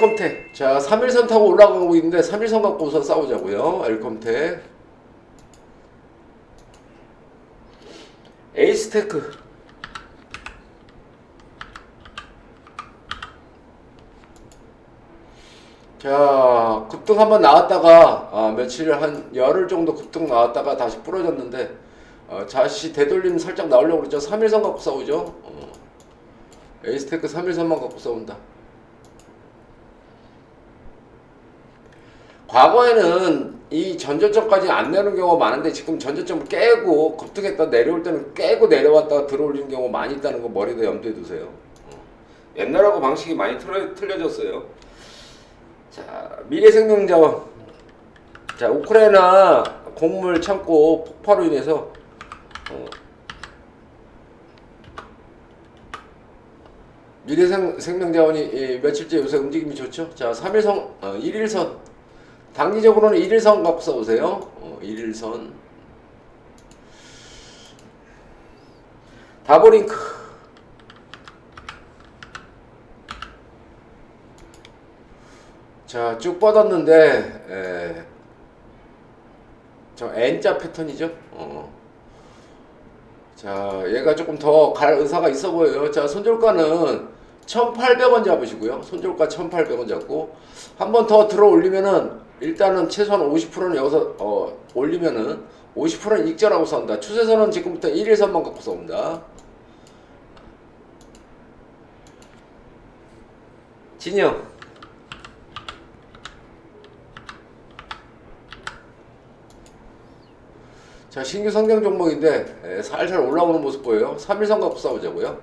엘컴텍. 자, 3일선 타고 올라가고 있는데 3일선 갖고 우선 싸우자고요. 엘컴텍. 에이스테크. 자, 급등 한번 나왔다가 아, 며칠 한 열흘 정도 급등 나왔다가 다시 부러졌는데 어, 다시 되돌림 살짝 나오려고 그러죠. 3일선 갖고 싸우죠. 어. 에이스테크 3일선만 갖고 싸운다. 과거에는 이 전저점까지 안 내는 경우가 많은데 지금 전저점을 깨고 급등했다 내려올 때는 깨고 내려왔다가 들어올리는 경우가 많이 있다는 거 머리에 염두에 두세요. 어. 옛날하고 방식이 많이 틀어, 틀려졌어요. 자, 미래생명자원. 자, 우크라이나 곡물 창고 폭파로 인해서 어, 미래생명자원이 예, 며칠째 요새 움직임이 좋죠. 자, 3일선, 어, 1일선. 단기적으로는 1일선 갖고 써보세요. 어, 1일선. 다보링크. 자, 쭉 뻗었는데, 에, 저 N자 패턴이죠. 어. 자, 얘가 조금 더 갈 의사가 있어 보여요. 자, 손절가는 1,800원 잡으시고요. 손절가 1,800원 잡고 한 번 더 들어 올리면은 일단은 최소한 50%는 여기서 어, 올리면은 50%는 익절하고 싸운다. 추세선은 지금부터 1일선만 갖고 싸운다. 진영. 자, 신규 성장 종목인데 에, 살살 올라오는 모습 보여요. 3일선 갖고 싸우자고요.